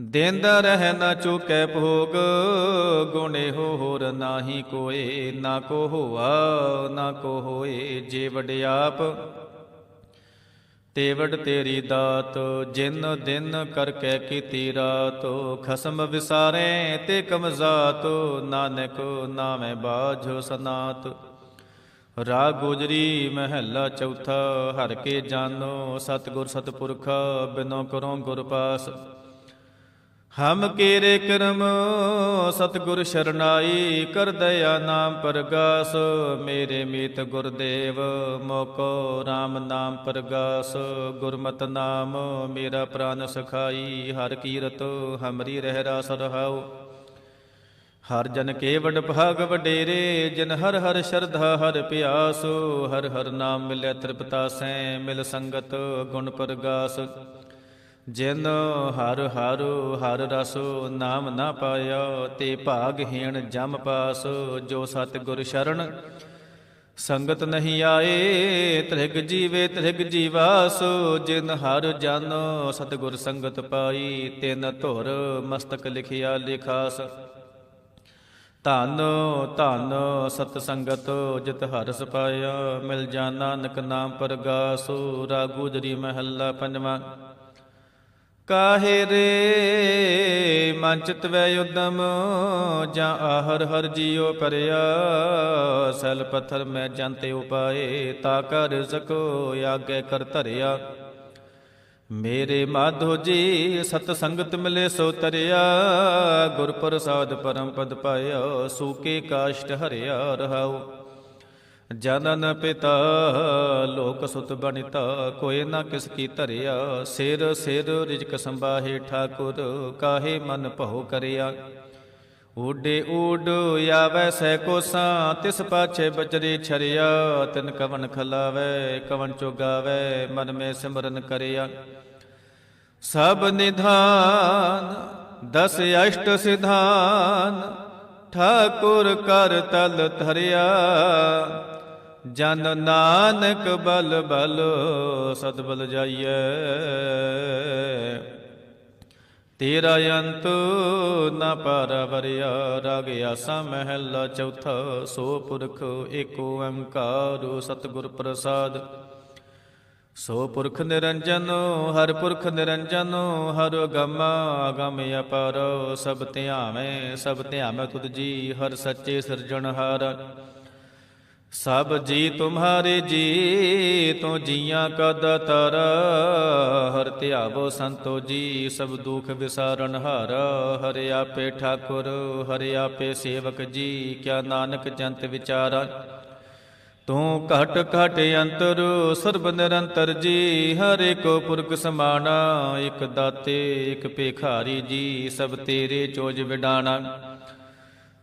ਦੇਂਦਾ ਰਹਿ ਨਾ ਚੁਕੈ ਭੋਗ, ਗੁਣੇ ਹੋ ਹੋਰ ਨਾਹੀ ਕੋਏ, ਨਾ ਕੋ ਹੋਆ, ਨਾ ਕੋ ਹੋਏ, ਜੇ ਵਡਿਆਪ ਤੇਵੜ ਤੇਰੀ ਦਾਤ, ਜਿਨ ਦਿਨ ਕਰ ਕੈ ਕੀਤੀ ਰਾਤ, ਖਸਮ ਵਿਸਾਰੇ ਤੇ ਕਮਜ਼ਾਤ, ਨਾਨਕ ਨਾਮੈ ਬਾਝੋ ਸਨਾਤ। ਰਾਗ ਗੁਜਰੀ ਮਹੱਲਾ ਚੌਥਾ, ਹਰ ਕੇ ਜਾਨੋ ਸਤਿਗੁਰ ਸਤਿਪੁਰਖ, ਬਿਨੋ ਕਰੋ ਗੁਰ ਪਾਸ। ਹਮ ਕੇਰੇ ਕਰਮ, ਸਤਿਗੁਰ ਸ਼ਰਨਾਈ, ਕਰ ਦਇਆ ਨਾਮ ਪ੍ਰਗਾਸ, ਮੇਰੇ ਮੀਤ ਗੁਰਦੇਵ, ਮੋਕੋ RAM ਨਾਮ ਪ੍ਰਗਾਸ, ਗੁਰਮਤ ਨਾਮ, ਮੇਰਾ ਪ੍ਰਾਨ ਸਖਾਈ, ਹਰ ਕੀਰਤ ਹਮਰੀ ਰਹਿ ਰਾਸ ਰਹਾਉ। ਹਰ ਜਨ ਕੇ ਵਡ ਭਾਗ ਵਡੇਰੇ, ਜਿਨ ਹਰ ਹਰ ਸ਼ਰਧਾ ਹਰ ਪਿਆਸ, ਹਰ ਹਰ ਨਾਮ ਮਿਲੇ ਤ੍ਰਿਪਤਾਸੈ ਮਿਲ ਸੰਗਤ ਗੁਣ ਪ੍ਰਗਾਸ। ਜਿਨ ਹਰ ਹਰ ਹਰ ਰਸ ਨਾਮ ਨਾ ਪਾਇਆ, ਤੇ ਭਾਗਹੀਣ ਜਮ ਪਾਸ, ਜੋ ਸਤ ਗੁਰ ਸ਼ਰਨ। ਸੰਗਤ ਨਹੀਂ ਆਏ, ਤ੍ਰਿਗ ਜੀਵੇ ਤ੍ਰਿਗ ਜੀਵਾਸ, ਜਿਨ ਹਰ ਜਨ ਸਤਿਗੁਰ ਸੰਗਤ ਪਾਈ, ਤਿਨ ਧੁਰ ਮਸਤਕ ਲਿਖਿਆ ਲਿਖਾਸ। ਧੰਨ ਧੰਨ ਸਤ ਸੰਗਤ ਜਿਤ ਹਰਸ ਪਾਇਆ, ਮਿਲ ਜਾ ਨਾਨਕ ਨਾਮ ਪਰਗਾਸੋ, ਰਾਗੂ ਜਰੀ ਮਹੱਲਾ ਪੰਜਵਾਂ। ਕਾਹੇ ਰੇ? ਮਨ ਚਿਤ ਵੈ ਉਦਮ, ਜਾਂ ਆਹਰ ਹਰ ਜੀਉ ਪਰਿਆ ਸਲ ਪੱਥਰ ਮੈਂ ਜੰਤੇ ਉਪਾਏ, ਤਾ ਕਰ ਸਕੋ ਆਗੇ ਕਰ ਧਰਿਆ। ਮੇਰੇ ਮਾਧੋ ਜੀ, ਸਤ ਸੰਗਤ ਮਿਲੇ ਸੋ ਤਰਿਆ। ਗੁਰ ਪ੍ਰਸਾਦ ਪਰਮ ਪਦ ਪਾਇਆ ਸੂਕੇ ਕਾਸ਼ਟ ਹਰਿਆ ਰਹਾਉ। ਜਨਨ ਪਿਤਾ, ਲੋਕ ਸੁਤ ਬਨਿਤਾ ਕੋਏ ਨਾ ਕਿਸ ਕੀ ਧਰਿਆ। ਸਿਰ ਸਿਰ ਰਿਜਕ ਸੰਭਾਹੇ ਠਾਕੁਰ, ਕਾਹੇ ਮਨ ਭਉ ਕਰਿਆ। ਊਡੇ ਊਡ ਆਵੈ ਸੈ ਕੋਸਾਂ, ਤਿਸ ਪਾਛੇ ਬਚਰੇ ਛਰਿਆ। ਤਿਨ ਕਵਨ ਖਲਾਵੈ ਕਵਨ ਚੁਗਾਵੈ, ਮਨ ਮੇ ਸਿਮਰਨ ਕਰਿਆ। ਸਭ ਨਿਧਾਨ, ਦਸ ਅਸ਼ਟ ਸਿਧਾਨ, ਠਾਕੁਰ ਕਰ ਤਲ ਧਰਿਆ। ਜਨ ਨਾਨਕ ਬਲ ਬਲ ਸਤਬਲ ਜਾਈਐ। ਤੇਰਾ ਅੰਤ ਨਾ ਪਰਵਰਿਆ, ਰਾਗ ਆਸਾ ਮਹਿਲਾ ਚੌਥਾ, ਸੋ ਪੁਰਖ ਏਕੋ ਓੰਕਾਰ ਸਤਿਗੁਰ ਪ੍ਰਸਾਦ। ਸੋ ਪੁਰਖ ਨਿਰੰਜਨ, ਹਰ ਪੁਰਖ ਨਿਰੰਜਨ, ਹਰ ਗਮ ਅਗਮ ਅਪਰ, ਸਭ ਧਿਆਵੇਂ ਸਭ ਧਿਆਵੇਂ ਤੁਧ ਜੀ, ਹਰ ਸੱਚੇ ਸਿਰਜਣਹਾਰ। ਸਭ ਜੀ ਤੁਮਹਾਰੇ ਜੀ ਤੋ ਜੀਆਂ ਕਦ ਤਰ। ਹਰ ਧਿਆਵੋ ਸੰਤੋ ਜੀ, ਸਭ ਦੁਖ ਵਿਸਾਰਨ ਹਾਰ। ਹਰਿ ਆਪੇ ਠਾਕੁਰ, ਹਰਿ ਆਪੇ ਸੇਵਕ ਜੀ, ਕਿਆ ਨਾਨਕ ਜੰਤ ਵਿਚਾਰਾ। ਤੂੰ ਘਟ ਘਟ ਅੰਤਰ, ਸਰਬ ਨਿਰੰਤਰ ਜੀ, ਹਰੇ ਕੋ ਪੁਰਖ ਸਮਾਣਾ। ਇਕ ਦਾਤੇ, ਇਕ ਭਿਖਾਰੀ ਜੀ, ਸਭ ਤੇਰੇ ਚੋਜ ਵਿਡਾਣਾ।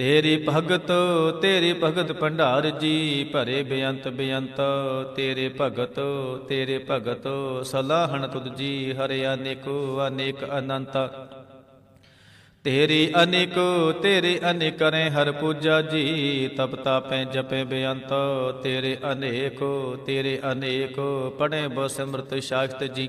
ਤੇਰੀ ਭਗਤ ਤੇਰੀ ਭਗਤ ਭੰਡਾਰ ਜੀ, ਭਰੇ ਬੇਅੰਤ ਬੇਅੰਤ। ਤੇਰੇ ਭਗਤ ਤੇਰੇ ਭਗਤ, ਸਲਾਹਣ ਤੁਧ ਜੀ, ਹਰਿ ਅਨੇਕੋ, ਅਨੇਕ ਅਨੰਤ। ਤੇਰੀ ਅਨੇਕ, ਤੇਰੇ ਅਨੇਕ ਕਰੇ ਹਰ ਪੂਜਾ ਜੀ, ਤਪ ਤਾਪੈ ਜਪੇ ਬੇਅੰਤ। ਤੇਰੇ ਅਨੇਕ ਤੇਰੇ ਅਨੇਕ ਪੜੇ ਬੋ ਸਿਮਰਤ ਸ਼ਾਸਤ ਜੀ।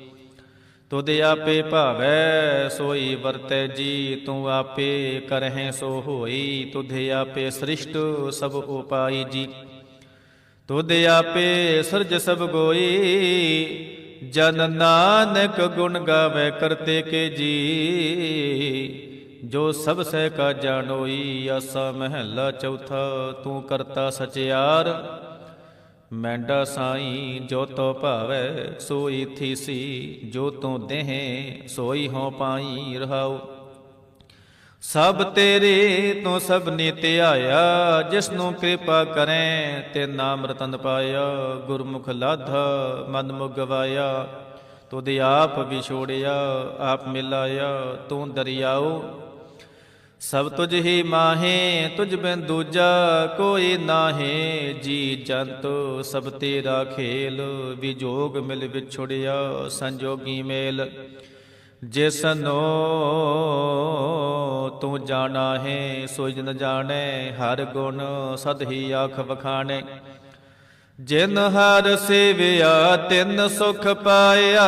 ਤੁਧ ਆਪੇ ਭਾਵੈ, ਸੋਈ ਵਰਤੈ ਜੀ, ਤੂੰ ਆਪੇ ਕਰਹਿ ਸੋ ਹੋਈ, ਤੁਧ ਆਪੇ ਸ੍ਰਿਸ਼ਟ ਸਭ ਉਪਾਈ ਜੀ। ਤੁਧ ਆਪੇ ਸਰਜ ਸਭ ਗੋਈ, ਜਨ ਨਾਨਕ ਗੁਣ ਗਾਵੇ ਕਰਤੇ ਕੇ ਜੀ। ਜੋ ਸਭ ਸਹਿ ਕਾ ਜਾਣੋਈ, ਆਸਾ ਮਹਿਲਾ ਚੌਥਾ, ਤੂੰ ਕਰਤਾ ਸਚਿਆਰ। ਮੈਂਡਾ ਸਾਈ ਜੋ ਤੋ ਭਾਵੈ, ਸੋਈ ਥੀਸੀ, ਜੋ ਤੂੰ ਦੇਹ, ਸੋਈ ਹੋ ਪਾਈ ਰਹਾਉ। ਸਭ ਤੇਰੇ ਤੋਂ ਸਭ ਨੇ ਧਿਆਇਆ ਜਿਸ ਨੂੰ ਕਿਰਪਾ ਕਰੈ, ਤੇ ਨਾਮ ਰਤਨ ਪਾਇਆ, ਗੁਰਮੁਖ ਲਾਧਾ ਮਨ ਮੁ ਗਵਾਇਆ ਤੁਧ ਆਪ ਵਿਛੋੜਿਆ, ਆਪ ਮਿਲਾਇਆ, ਤੂੰ ਦਰਿਆਓ ਸਭ ਤੁਝ ਹੀ ਮਾਹੇ, ਤੁਝ ਬਿਨ ਦੂਜਾ ਕੋਈ ਨਾਹੀ। ਜੀ ਜੰਤ, ਸਭ ਤੇਰਾ ਖੇਲ, ਵਿਜੋਗ ਮਿਲ ਵਿਛੜਿਆ ਸੰਜੋਗੀ ਮੇਲ। ਜਿਸਨੋ ਤੂੰ ਜਾਣਾ ਹੈ, ਸੋਈ ਜਨ ਜਾਣੈ, ਹਰ ਗੁਣ ਸਦ ਹੀ ਆਖ ਵਖਾਣੈ। ਜਿਨ ਹਰ ਸੇਵਿਆ, ਤਿੰਨ ਸੁਖ ਪਾਇਆ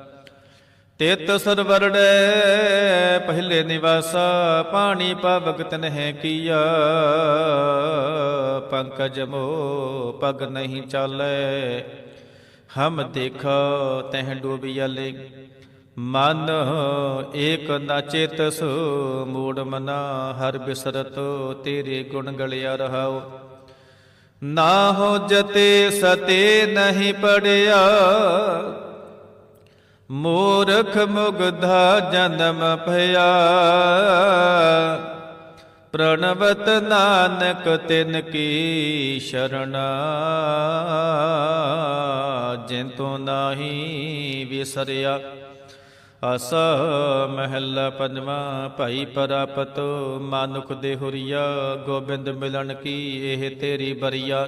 ਤਿਤ ਸਰਵਰੜੈ ਪਹਿਲੇ ਨਿਵਾਸਾ ਪਾਣੀ ਪਾਵਕ ਤਨਹਿ ਕੀਆ। ਪੰਕਜ ਮੋ ਪਗ ਨਹੀਂ ਚਾਲੈ, ਹਮ ਦੇਖਾ ਤਹਿ ਡੂਬਿਆਲੇ ਮਨ ਏਕ ਨਾ ਚੇਤਸ ਮੂੜ ਮਨਾ ਹਰ ਬਿਸਰਤ ਤੇਰੇ ਗੁਣ ਗਲਿਆ ਰਹਾਉ। ਨਾ ਹੋ ਜਤੇ ਸਤੇ ਨਹੀਂ ਪੜਿਆ ਮੂਰਖ ਮੁਗਧਾ ਜਨਮ ਭਇਆ। ਪ੍ਰਣਵਤ ਨਾਨਕ ਤਿਨ ਕੀ ਸ਼ਰਣਾ। ਜਿਨ ਤੋਂ ਨਾਹੀ ਵਿਸਰਿਆ, ਅਸ ਮਹਿਲਾ ਪੰਜਵਾਂ ਭਾਈ ਪਰਾਪਤ। ਮਾਨੁਖ ਦੇ ਹੁਰੀਆ, ਗੋਬਿੰਦ ਮਿਲਣ ਕੀ ਇਹ ਤੇਰੀ ਬਰੀਆ।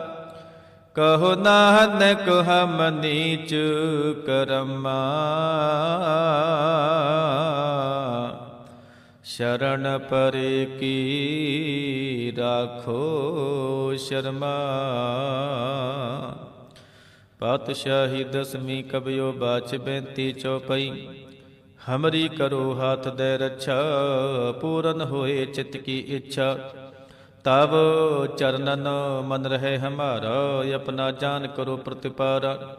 ਕਹੋ ਨਾਨਕ ਹਮ ਨੀਚ ਕਰਮਾ। ਸ਼ਰਨ ਪਰੇ ਕੀ ਰਾਖੋ ਸ਼ਰਮਾ। ਪਾਤਸ਼ਾਹੀ ਦਸਵੀਂ ਕਬਿਓ ਬਾਚ ਬੇਨਤੀ ਚੌਪਈ। ਹਮਰੀ ਕਰੋ ਹਾਥ ਦੇ ਰੱਛਾ, ਪੂਰਨ ਹੋਏ ਚਿਤ ਕੀ ਇੱਛਾ। ਤਬ ਚਰਨਨ ਮਨ ਰਹੇ ਹਮਾਰਾ, ਆਪਣਾ ਜਾਨ ਕਰੋ ਪ੍ਰਤਿਪਾਰਾ।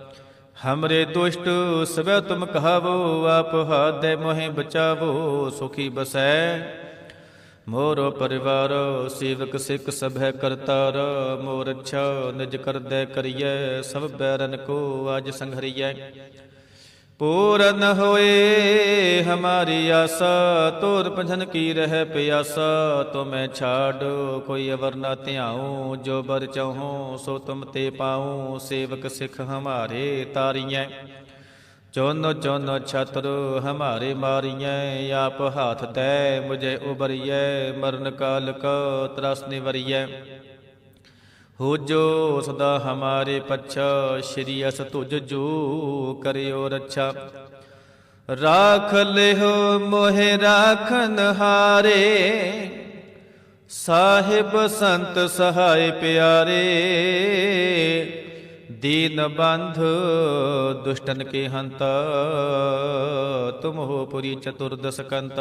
ਹਮਰੇ ਦੁਸ਼ਟ ਸਵੇ ਤੁਮ ਕਹਾਵੋ, ਆਪ ਹਾਦੇ ਮੋਹਿ ਬਚਾਵੋ, ਸੁਖੀ ਬਸੈ। ਮੋਰ ਪਰਿਵਾਰ, ਸੇਵਕ ਸਿੱਖ ਸਭੈ ਕਰਤਾਰ, ਮੋਰ ਅੱਛਾ ਨਿਜ ਕਰਦੈ ਕਰੀਐ, ਸਭ ਬੈਰਨ ਕੋ ਅਜ ਸੰਘਰੀਐ। ਪੂਰਨ ਹੋਏ, ਹਮਾਰੀ ਆਸਾ, ਤੋਰ ਪੰਝਨ ਕੀ ਰਹਿ ਪਿਆਸਾ, ਤੁਮੈ ਛਾੜ, ਕੋਈ ਅਵਰ ਨਾ ਧਿਆਉ, ਜੋ ਬਰ ਚਾਹੋ, ਸੋ ਤੁਮ ਤੇ ਪਾਉ, ਸੇਵਕ ਸਿੱਖ ਹਮਾਰੇ ਤਾਰੀਐ। ਚੋਨ ਚੋਨ ਛਤਰ ਹਮਾਰੇ ਮਾਰੀਐ, ਆਪ ਹਾਥ ਤੈ, ਮੁਝੇ ਉਬਰੀਐ, ਮਰਨ ਕਾਲ ਕੋ ਤਰਸ ਨਿਵਰੀਐ। ਹੋ ਜੋ ਸਦਾ ਹਮਾਰੇ ਪੱਛਾ, ਸ਼੍ਰੀ ਅਸ ਤੁਜ ਜੋ ਕਰਿਓ ਰੱਛਾ। ਰਾਖ ਲਿਓ ਮੋਹਿ ਰਾਖਨ ਹਾਰੇ, ਸਾਹਿਬ ਸੰਤ ਸਹਾਇ ਪਿਆਰੇ। ਦੀਨ ਬੰਧ ਦੁਸ਼ਟਨ ਕੇ ਹੰਤ, ਤੁਮ ਹੋ ਪੁਰੀ ਚਤੁਰਦਸ ਕੰਤ।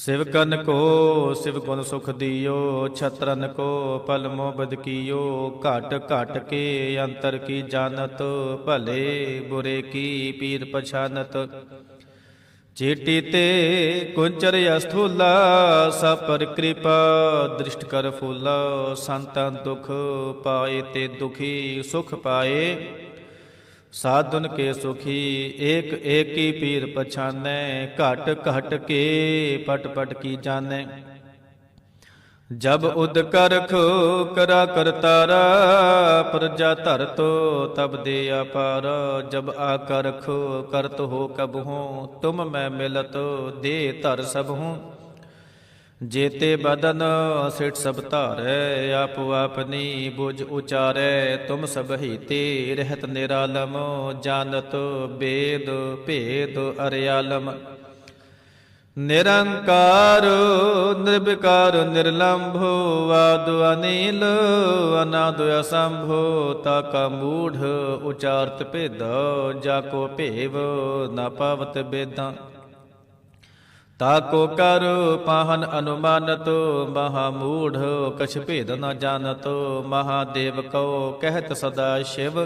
ਸਿਵ ਕਨ ਕੋ, ਸਿਵ ਗੁਣ ਸੁਖ ਦਿਓ, ਛਤਰਨ ਕੋ ਪਲ ਮੋਬਦ ਕੀਓ, ਘਟ ਘਟ ਕੇ ਅੰਤਰ ਕੀ ਜਾਣਤ, ਭਲੇ ਬੁਰੇ ਕੀ ਪੀਰ ਪਛਾਨਤ। ਚੇਟੀ ਤੇ ਕੁੰਚਰ ਅਸਥੂਲਾ, ਸਭ ਪਰ ਕਿਰਪਾ ਦ੍ਰਿਸ਼ਟ ਕਰ ਫੂਲਾ, ਸੰਤਾਂ ਦੁਖ ਪਾਏ ਤੇ ਦੁਖੀ ਸੁਖ ਪਾਏ। ਸਾਧੁਨ ਕੇ ਸੁਖੀ, ਏਕ ਏਕੀ ਪੀਰ ਪਛਾਨੈ, ਘਟ ਘਟ ਕੇ ਪਟ ਪਟ ਕੀ ਜਾਣੈ। ਜਬ ਉਦ ਕਰਖ ਕਰਾ ਕਰਤਾਰਾ ਪ੍ਰਜਾ ਧਰ ਧਰਤੋ ਤਬ ਦੇ ਅਪਾਰ। ਜਬ ਆ ਕਰਖ ਕਰਤ ਹੋ ਕਬ ਹੂੰ, ਤੁਮ ਮੈਂ ਮਿਲਤ, ਦੇ ਧਰ ਸਭ ਹੂੰ। ਜੇਤੇ ਬਦਨ ਸਿਟ ਸਭ ਧਾਰੈ, ਆਪ ਆਪਨੀ ਬੁਝ ਉਚਾਰੈ, ਤੁਮ ਸਭ ਤੇ ਰਹਿਤ ਨਿਰਾਲਮ, ਜਾਣਤ ਬੇਦ ਭੇਦ ਅਰਿਆਲਮ। ਨਿਰੰਕਾਰ, ਨਿਰਵਿਕਾਰ, ਨਿਰਲੰਭ, ਆਦ ਅਨੀਲ, ਅਨਾਦ ਅਸੰਭੋ, ਤਾ ਕਾ ਮੂਢ ਉਚਾਰਤ ਭੇਦ, ਜਾ ਕੋ ਭੇਵ ਨਾ ਪਾਵਤ ਬੇਦਾਂ। ਤਾਕੋ ਕਰ ਪਾਹਨ ਅਨੁਮਾਨਤ ਮਹਾ ਮੂਢ ਕਛ ਭੇਦ ਨ ਜਾਣਤ ਮਹਾਦੇਵ ਕਉ ਕਹਿਤ ਸਦਾ ਸ਼ਿਵ।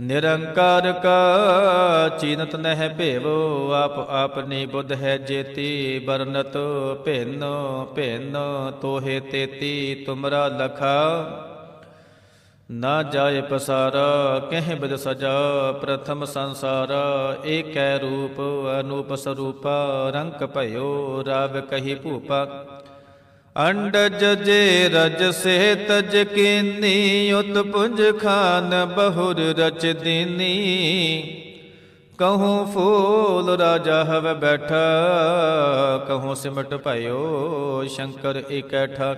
ਨਿਰੰਕਾਰ ਕਾ ਚੀਨਤ ਨਹਿ ਭੇਵੋ, ਆਪ ਆਪਨੀ ਬੁੱਧ ਹੈ ਜੇਤੀ ਬਰਨਤ ਭਿੰਨ ਭਿੰਨ ਤੋਹੇ ਤੇਤੀ, ਤੁਮਰਾ ਲਖਾ। ਨਾ ਜਾਏ ਪਸਾਰਾ, ਕਹਿ ਬਿਦ ਸਜਾ? ਪ੍ਰਥਮ ਸੰਸਾਰ, ਏਕੈ ਰੂਪ, ਅਨੂਪ ਸਰੂਪ ਰੰਗ ਭਇਓ, ਰਾਵ ਕਹੀ ਭੂਪਾ। ਅੰਡਜ ਜੇ ਰਜ ਸੇ ਤਜ ਕੀਨੀ ਉਤ ਖਾਨ, ਬਹੁਰ ਰਚ ਦੀਨੀ। ਕਹੂੰ ਫੂਲ ਰਾਜਾ ਹਵ ਬੈਠਾ, ਕਹੂੰ ਸਿਮਟ ਭਇਓ, ਸ਼ੰਕਰ ਇਕੈਠਾ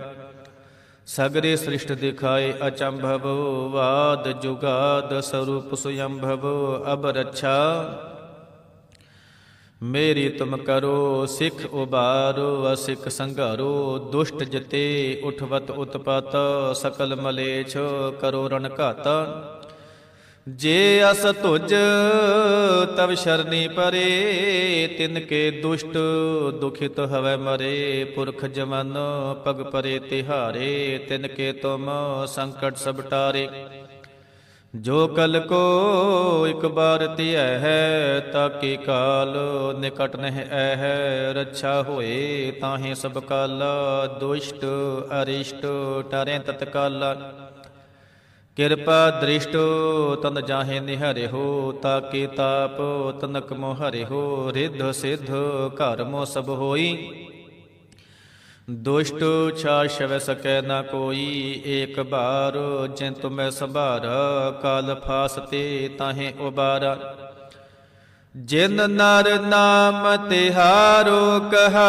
ਸਗਰੇ ਸ੍ਰਿਸ਼ਟ ਦਿਖਾਏ ਅਚੰਭਵ, ਵਾਦ ਜੁਗਾਦ ਸਰੂਪ ਸੁਯੰਭਵ ਅਬ ਰੱਛਾ ਮੇਰੀ ਤੁਮ ਕਰੋ, ਸਿੱਖ ਉਬਾਰੋ, ਅਸਿੱਖ ਸੰਘਾਰੋ, ਦੁਸ਼ਟ ਜਤੇ ਉਠਵਤ ਉਤਪਤ, ਸਕਲ ਮਲੇਛ ਕਰੋ ਰਣ ਘਾਤ। ਜੇ ਅਸ ਤੁਜ ਤਵ ਸ਼ਰਨੀ ਪਰੇ, ਤਿਨ ਕੇ ਦੁਸ਼ਟ, ਦੁਖਿਤ ਹਵੈ ਮਰੇ, ਪੁਰਖ ਜਮਨ ਪਗ ਪਰੇ ਤਿਹਾਰੇ, ਤਿਨ ਕੇ ਤੁਮ ਸੰਕਟ ਸਭ ਟਾਰੇ। ਜੋ ਕਲ ਕੋ ਇਕ ਬਾਰ ਧਿਐ ਹੈ ਤਾਕੇ ਕਾਲ ਨਿਕਟ ਨਹਿ ਐ ਰੱਛਾ ਹੋਏ ਤਾਹੇ ਸਭ ਕਾਲ, ਦੁਸ਼ਟ ਅਰਿਸ਼ਟ, ਟਰੈ ਤਤਕਾਲਾ। ਕਿਰਪਾ ਦ੍ਰਿਸ਼ਟੋ ਤਨ ਜਾਹੇ ਨਿਹਰਿਓ ਤਾਕੇ ਤਾਪ ਤਨਕ ਮੋ ਹਰਿਓ ਰਿਧ ਸਿਧ ਘਰ ਮੋ ਸਭ ਹੋਈ। ਦੁਸ਼ਟ ਛਾ ਸ਼ਵ ਸਕੈ ਨਾ ਕੋਈ, ਏਕ ਬਾਰ ਜਿਨ ਤੁਮੈ ਸੰਭਾਰ, ਕਾਲ ਫਾਸਤੇ ਤਾਹੇ ਉਬਾਰਾ। ਜਿਨ ਨਰ ਨਾਮ ਤਿਹਾਰੋ ਕਹਾ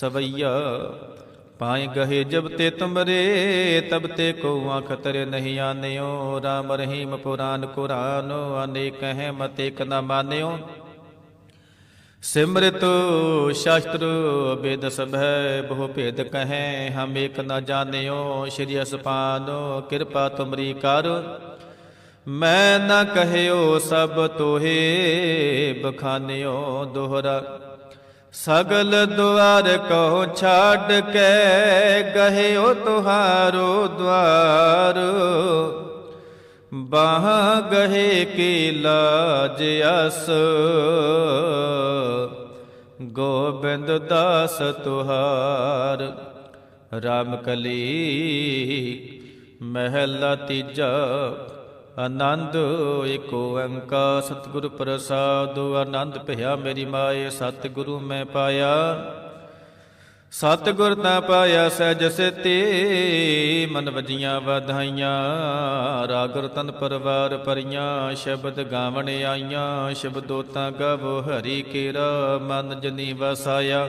ਸਵਈਆ। ਪਾਏ ਗਏ ਜਬ ਤੇ ਤੁਮਰੇ, ਤਬ ਤੇ ਕੋ ਆਖ ਤਰੇ ਨਹੀਂ ਆਨਿਓ। RAM ਰਹੀਮ ਪੁਰਾਨ ਕੁਰਾਨ, ਅਨੇਕ ਹੈ ਮਤ ਇਕ ਨਾ ਮਾਨਿਓ। ਸਿਮਰਤ ਸ਼ਾਸਤਰ ਬੇਦ ਸਭੈ, ਬਹੁ ਭੇਦ ਕਹੈ, ਹਮ ਏਕ ਨ ਜਾਣਿਓ। ਸ਼੍ਰੀ ਅਸਪਾਨੋ, ਕਿਰਪਾ ਤੁਮਰੀ ਕਰ। ਮੈਂ ਨ ਕਹਿਓ ਸਭ ਤੋਹੇ, ਬਖਾਨਿਓ ਦੋਹਰਾ। ਸਗਲ ਦੁਆਰ ਕੋ ਛਾੜ ਕੇ ਗਹਿਓ ਤੁਹਾਰੋ ਦੁਆਰ। ਬਾਹ ਗਹੇ ਕੀ ਲਾਜ ਅਸ। ਗੋਬਿੰਦ ਦਾਸ ਤੁਹਾਰ, ਰਾਮ ਕਲੀ ਮਹਿਲਾ ਤੀਜਾ। ਆਨੰਦ ਏਕ ਓੰਕਾਰ, ਸਤਿਗੁਰ ਪ੍ਰਸਾਦੁ, ਆਨੰਦ ਭਇਆ ਮੇਰੀ ਮਾਏ, ਸਤਿਗੁਰੂ ਮੈਂ ਪਾਇਆ। ਸਤਿਗੁਰ ਤਾਂ ਪਾਇਆ ਸਹਿਜ ਸੇਤੀ, ਮਨ ਵਜੀਆਂ ਵਧਾਈਆਂ, ਰਾਗ ਤਨ ਪਰਵਾਰ ਪਰੀਆਂ ਸ਼ਬਦ ਗਾਵਣ ਆਈਆਂ ਸ਼ਬਦੋ ਤਾਂ ਗਵ ਹਰੀ ਕੇਰਾ, ਮਨ ਜਨੀ ਵਸਾਇਆ।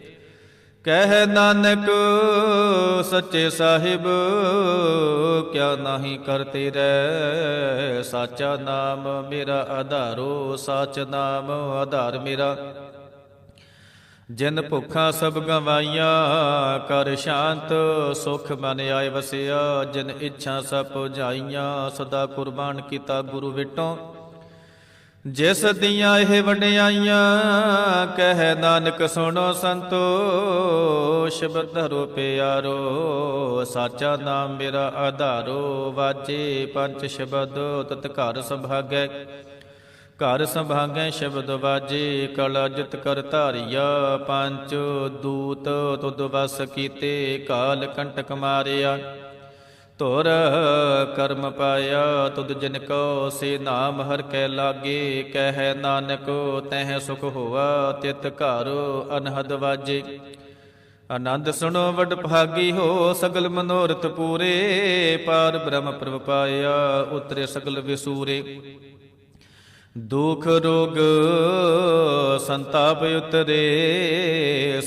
ਕਹਿ ਨਾਨਕ, ਸੱਚੇ ਸਾਹਿਬ, ਕਿਆ ਨਾਹੀ ਕਰਤੇ ਰਹਿ? ਸਾਚਾ ਨਾਮ ਮੇਰਾ ਆਧਾਰੋ, ਸਾਚ ਨਾਮ ਆਧਾਰ ਮੇਰਾ। ਜਿਨ ਭੁੱਖਾਂ ਸਭ ਗਵਾਈਆਂ, ਕਰ ਸ਼ਾਂਤ, ਸੁਖ ਮਨ ਆਏ ਵਸਿਆ। ਜਿਨ ਇੱਛਾ ਸਭ ਪੁਜਾਈਆਂ, ਸਦਾ ਕੁਰਬਾਨ ਕੀਤਾ ਗੁਰੂ ਵਿਟੋਂ। ਜਿਸ ਦੀਆਂ ਇਹ ਵਡਿਆਈਆਂ, ਕਹਿ ਨਾਨਕ ਸੁਣੋ ਸੰਤੋ ਸ਼ਬਦ ਧਰੋ ਪਿਆਰੋ, ਸਾਚਾ ਨਾਮ ਮੇਰਾ ਆਧਾਰੋ ਵਾਜੇ ਪੰਜ ਸ਼ਬਦ, ਤਤ ਘਰ ਸੰਭਾਗੈ। ਘਰ ਸੰਭਾਗੈ ਸ਼ਬਦ ਵਾਜੇ, ਕਲ ਜਿਤ ਕਰ ਧਾਰਿਆ ਪੰਜ ਦੂਤ ਤੁਧ ਵਸ ਕੀਤੇ, ਕਾਲ ਕੰਟਕ ਮਾਰਿਆ। ਧੁਰ ਕਰਮ ਪਾਇਆ, ਤੁਧ ਜਿਨ ਕੋ ਸੇ ਨਾਮ ਹਰ ਕੈ ਲਾਗੇ, ਕਹਿ ਨਾਨਕ ਤਹਿ ਸੁਖ ਹੋਆ, ਤਿਤ ਘਰ ਅਨਹਦ ਵਾਜੇ। ਆਨੰਦ ਸੁਣੋ ਵਡ ਭਾਗੀ ਹੋ, ਸਗਲ ਮਨੋਰਥ ਪੂਰੇ, ਪਾਰ ਬ੍ਰਹਮ ਪ੍ਰਭ ਪਾਇਆ, ਉਤਰੇ ਸਗਲ ਵਿਸੂਰੇ। ਦੁਖ ਰੋਗ ਸੰਤਾਪ ਉਤਰੇ,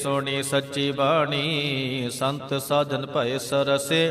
ਸੋਣੀ ਸੱਚੀ ਬਾਣੀ ਸੰਤ ਸਾਧਨ ਭਏ ਸਰਸੇ।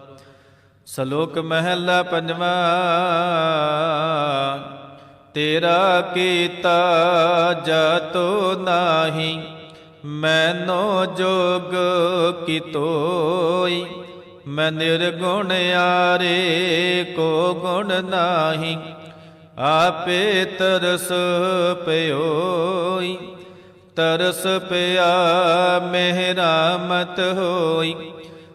ਸ਼ਲੋਕ ਮਹਿਲਾ ਪੰਜਵਾ। ਤੇਰਾ ਕੀਤਾ ਜਤੋ ਨਾਹੀ, ਮੈਨੋ ਜੋਗ ਕੀ ਤੋਈ ਮੈਂ ਨਿਰਗੁਣ ਆਰੇ ਕੋ ਗੁਣ ਨਾਹੀ, ਆਪੇ ਤਰਸ ਪਿਓਈ, ਤਰਸ ਪਿਆ ਮਿਹਰਾ ਮਤ ਹੋਈ।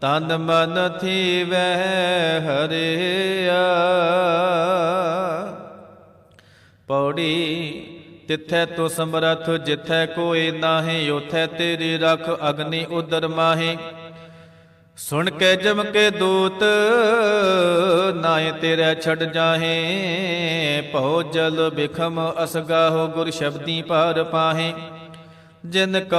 ਤਨ ਮਨ ਥੀਵੈ ਹਰਿਆ ਪੌੜੀ ਤਿੱਥੈ ਤੋ ਸਮਰਥ, ਜਿਥੈ ਕੋਈ ਨਾਹੀ ਉਥੈ ਤੇਰੀ ਰਖ ਅਗਨੀ ਉਦਰ ਮਾਹੀ। ਸੁਣ ਕੇ ਜਮ ਕੇ ਦੂਤ ਨਾਏ ਤੇਰੇ ਛੱਡ ਜਾਹੇ। ਭਉ ਜਲ ਬਿਖਮ ਅਸਗਾ ਹੋ ਗੁਰ ਸ਼ਬਦੀ ਪਾਰ ਪਾਹੇ। ਜਿਨ ਕੋ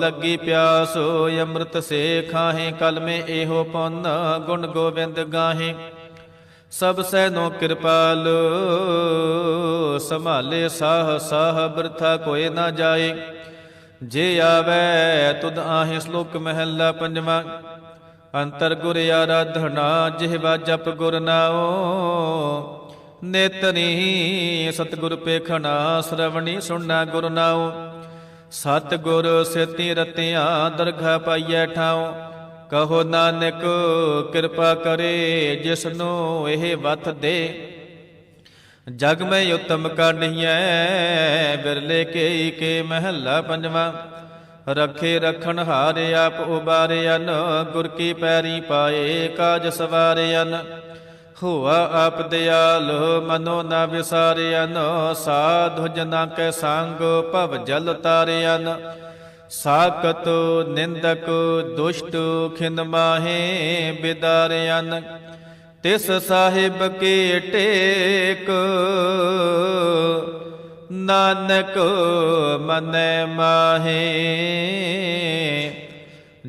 ਲੱਗੀ ਪਿਆਸ ਅੰਮ੍ਰਿਤ ਸੇ ਖਾਹੇ ਕਲਮੇ ਇਹੋ ਪੁੰਨ ਗੁਣ ਗੋਬਿੰਦ ਗਾਹੇ। ਸਭ ਸੈਨੋ ਕਿਰਪਾਲ, ਸੰਭਾਲੇ ਸਾਹ ਸਾਹ ਬਰਥਾ ਕੋਏ ਨਾ ਜਾਏ। ਜੇ ਆਵੈ ਤੁਧ ਆਹੇ ਸ਼ਲੋਕ ਮਹਿਲਾ ਪੰਜਵਾਂ, ਅੰਤਰ ਗੁਰ ਆਰਾਧਨਾ, ਜਿਹਵਾ ਜਪ ਗੁਰ ਨਾਉ। ਨੇਤਨੀ ਸਤਿਗੁਰ ਪੇਖਣਾ ਸ਼ਰਵਣੀ ਸੁਣਨਾ ਗੁਰ ਨਾਉ। ਸਤ ਸੇਤੀ ਰਤਿਆਂ ਦਰਗਾ ਪਾਈਐ ਠਾਉ। ਕਹੋ ਨਾਨਕ, ਕਿਰਪਾ ਕਰੇ ਜਿਸਨੂੰ ਇਹ ਵਤ ਦੇ। ਜਗ ਮੈਂ ਉਤਮ ਕਾਢੀਐ, ਬਿਰਲੇ ਕੇ ਕੇ ਮਹੱਲਾ ਪੰਜਵਾ। ਰਖੇ ਰਖਣ ਹਾਰੇ ਆਪ ਉਬਾਰਿਆਨ ਗੁਰ ਕੀ ਪੈਰੀ ਪਾਏ ਕਾਜ ਸਵਾਰਿਆਨ ਹੋਆ ਆਪ ਦਿਆਲ, ਮਨੋ ਨਾ ਵਿਸਾਰਿਆਨ ਸਾਧੁ ਜਨਾ ਕੈ ਸੰਗ, ਭਵ ਜਲ ਤਾਰਿਆਨ ਸਾਕਤ ਨਿੰਦਕ ਦੁਸ਼ਟ ਖਿਨ ਮਾਹੇ ਬਿਦਾਰਿਆਨ ਤਿਸ ਸਾਹਿਬ ਕੇ ਟੇਕ, ਨਾਨਕ ਮਨੈ ਮਾਹੇ।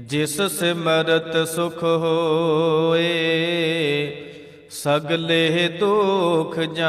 ਜਿਸ ਸਿਮਰਤ ਸੁਖ ਹੋਏ ਸਗਲੇ ਦੁਖ ਜਾ